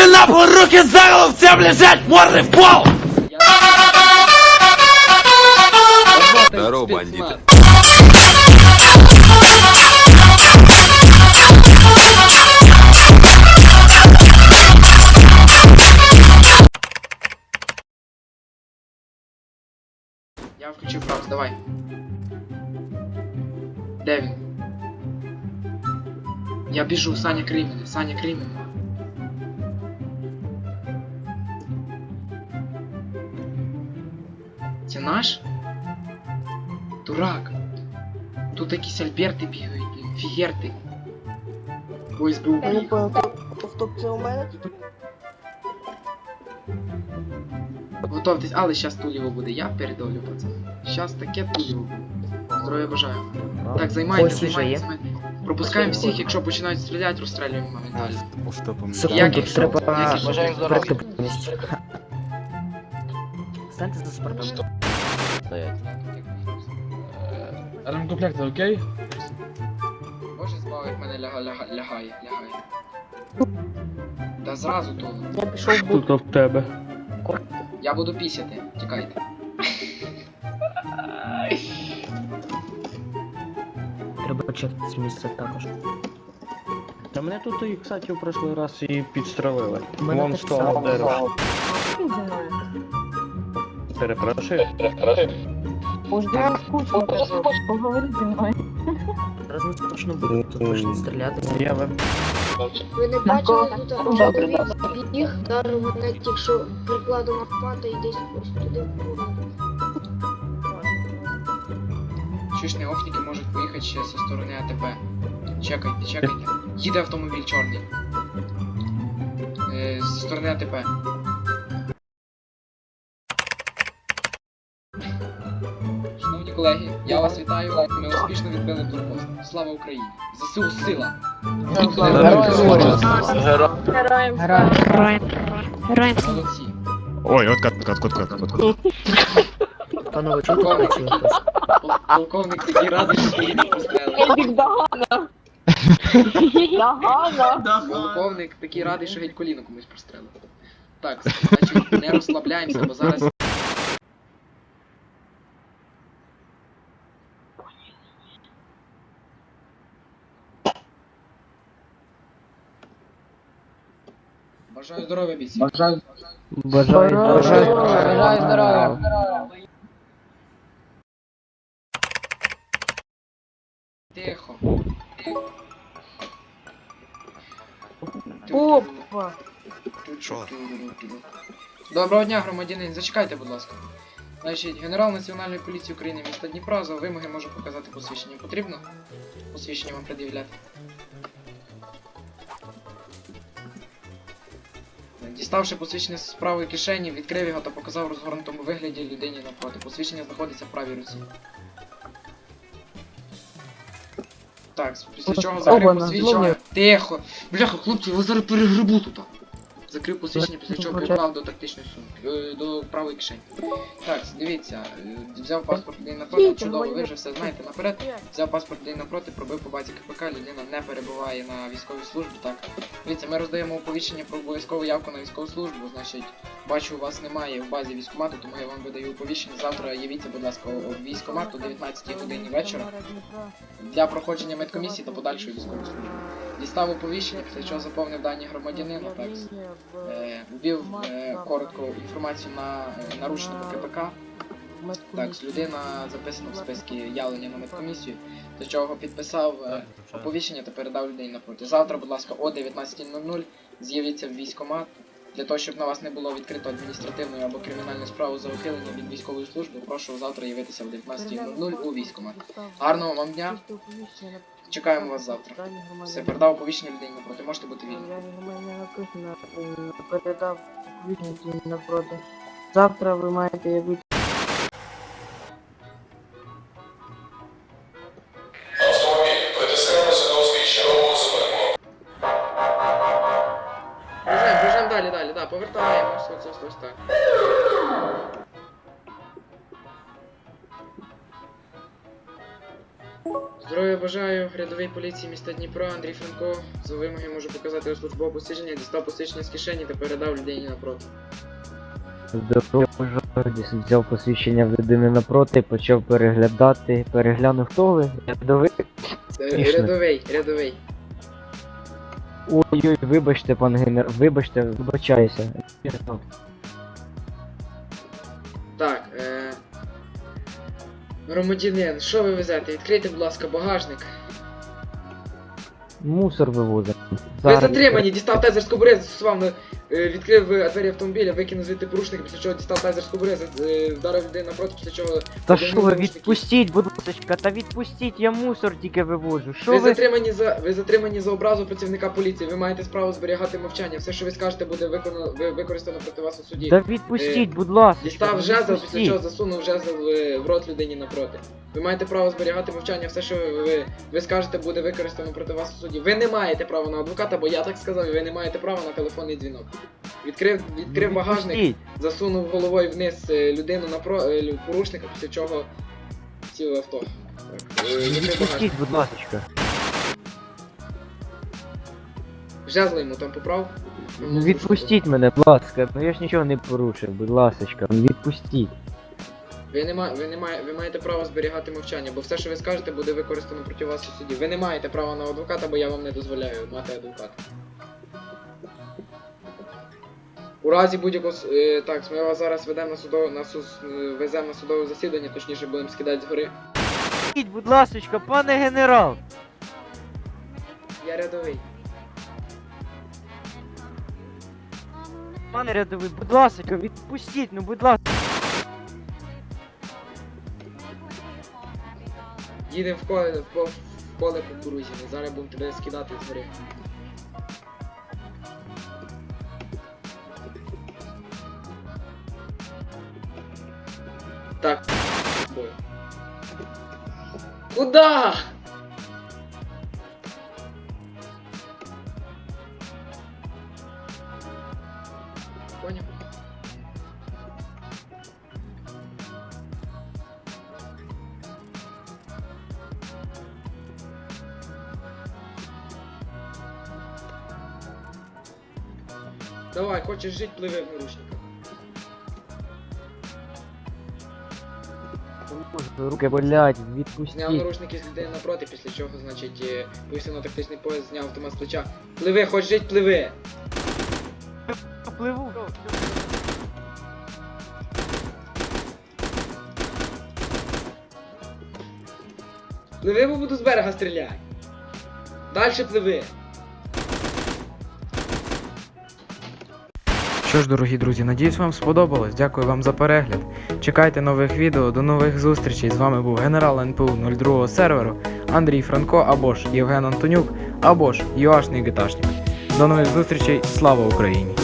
Пошли нахуй, руки за голову, всем лежать, морды в пол! Здорово, бандиты. Я включив фраз, давай. Де він? Я біжу, Саня крий мене, Саня крий Це наш? Дурак. Тут якісь альберти бігають, блін, фігерти. Ой, СБУ Я не понял, тобто це у мене? Готовтесь, але щас туліво буде, я передавлю пацан. Щас таке туліво буде. Здоров'я бажаю. Так, займайте, Ось уже займайте, є. займайте. Пропускаємо всіх, якщо починають стріляти, розстрілюємо моментально. Секунду, треба? Бажаю здоров'я. Станьте за спортом. Ремкомплекти, окей? Боже збавить мене ляга, ляга, лягає, лягає. Та зразу то. Я пішов в буд. Тут в тебе. Я буду пісяти, тікайте. Треба чекати з місця також. Та мене тут і, кстати, в прошлий раз і підстрелили. Мене Вон так з того само. дерева. Перепрошую. Уж я скучно кажу, поговори зі мною. Зараз не страшно буде, тут почнуть стрілятися. Я ви... Ви не бачили тут чоловік біг, вдарив мене тільки що прикладом впати і десь ось туди впав. Чуєш, неофніки можуть поїхати ще зі сторони АТП. Чекайте, чекайте. Їде автомобіль чорний. Е, зі сторони АТП. Шановні колеги, я вас вітаю. Ми успішно відбили турпост. Слава Україні! ЗСУ сила! Героям Молодці! Ой, вот кат, кат, кат, кат, кат, кат. Панове, чуєте мене чи ні хтось? Пол- Полковник такий радий, що пострелити. Епік Дагана. Дагана. Полковник такий радий, що геть коліно комусь прострелив. Так, значить, не розслабляємося, бо зараз. Бажаю здоров'я, бійці. Бажаю. Бажаю Бажаю Бажаю здоров'я. Тихо. Опа. Що? Доброго дня, громадянин. Зачекайте, будь ласка. Значить, генерал Національної поліції України міста Дніпра за вимоги може показати посвідчення. Потрібно? Посвідчення вам пред'являти. Діставши посвідчення з правої кишені, відкрив його та показав у розгорнутому вигляді людині навпроти. Посвідчення знаходиться в правій руці. Так, після чого закрив посвідчення. Тихо! Бляха, хлопці, ви зараз перегребу тут. Закрив посвідчення, після чого приклав до тактичної сумки, до правої кишені. Так, дивіться, е, взяв паспорт людини напроти, чудово, ви вже все знаєте наперед. Взяв паспорт людини напроти, пробив по базі КПК, людина не перебуває на військовій службі. Так, дивіться, ми роздаємо оповіщення про обов'язкову явку на військову службу. Значить, бачу, у вас немає в базі військкомату, тому я вам видаю оповіщення. Завтра явіться, будь ласка, військкомат о 19 годині вечора для проходження медкомісії та подальшої військової служби. Дістав оповіщення, після чого заповнив дані громадянина, так, е, ввів е, коротко інформацію на е, наручнику КПК. Так, людина записана в списки явлення на медкомісію, до чого підписав е, оповіщення та передав людині напроти. Завтра, будь ласка, о 19.00 з'явіться в військкомат. Для того, щоб на вас не було відкрито адміністративну або кримінальну справу за ухилення від військової служби, прошу завтра явитися в 19.00 у військкомат. Гарного вам дня, чекаємо вас завтра. Все, передав оповіщення людині напроти, можете бути вільні. У мене написано, е, передав відповідь напроти. Завтра ви маєте явити. Біжемо, біжемо далі, далі, да, повертаємось, ось, ось, ось так. Здоров'я Здоров'я бажаю, рядовий поліції міста Дніпро, Андрій Франко. За вимоги можу показати службове посвідчення, дістав посвідчення з кишені та передав людині напроти. Здорово, бажаю. взяв посвідчення в людини напроти, почав переглядати, переглянув хто ви? Рядовий. Е, Смішно. Рядовий, рядовий. Ой-ой, вибачте, пан генер... Вибачте, вибачаюся. Громадянин, що ви везете? Відкрийте, будь ласка, багажник. Мусор вивозимо. Ви затримані, дістав тайзер з кобури, застосував на е, відкрив е, двері автомобіля, викинув звідти порушника, після чого дістав тайзер з кобури, е, вдарив людину напроти, після чого. Та що ви, відпустіть, будь ласка, та відпустіть, я мусор тільки вивожу. Що Ви ви? затримані за ви затримані за образу працівника поліції. Ви маєте справу зберігати мовчання. Все, що ви скажете, буде виконано ви, використано проти вас у суді. Та відпустіть, будь ласка. Дістав жезл, після чого засунув жезл е, в рот людині напроти. Ви маєте право зберігати мовчання, все, що ви, ви скажете, буде використано проти вас у суді. Ви не маєте права на адвоката, бо я так сказав, і ви не маєте права на телефонний дзвінок. Відкрив, відкрив Ну, багажник, засунув головою вниз е, людину напро е, лю- порушника, після чого сів авто. Е, відкрив. Будь ласка. Жезл йому там поправ. Ну відпустіть мене, будь ласка, ну я ж нічого не порушив, будь ласка, ну відпустіть. Ви не ма... ви не має... ви маєте право зберігати мовчання, бо все, що ви скажете, буде використано проти вас у суді. Ви не маєте права на адвоката, бо я вам не дозволяю мати адвоката. У разі будь-якого е, так, ми вас зараз ведемо на судове на суд е, веземо на судове засідання, точніше будемо скидати згори. Будь ласка, пане генерал. Я рядовий. Пане рядовий, будь ласка, відпустіть, ну будь ласка. Їдемо в коле в, коле, в коле кукурузі. Зараз будемо тебе скидати з згори. Так. Куда? Давай, хочеш жить, пливи в наручниках. Руки болять, Зняв відпустіть. наручники з людини напроти, після чого, значить, е, на тактичний пояс, зняв автомат з плеча. Пливи, хоч жить, пливи! Пливу. Пливи, бо буду з берега стріляти. Дальше пливи. Що ж, дорогі друзі, надіюсь, вам сподобалось. Дякую вам за перегляд. Чекайте нових відео, до нових зустрічей. З вами був генерал НПУ 02 серверу Андрій Франко або ж Євген Антонюк, або ж Юашний Гиташник. До нових зустрічей, слава Україні!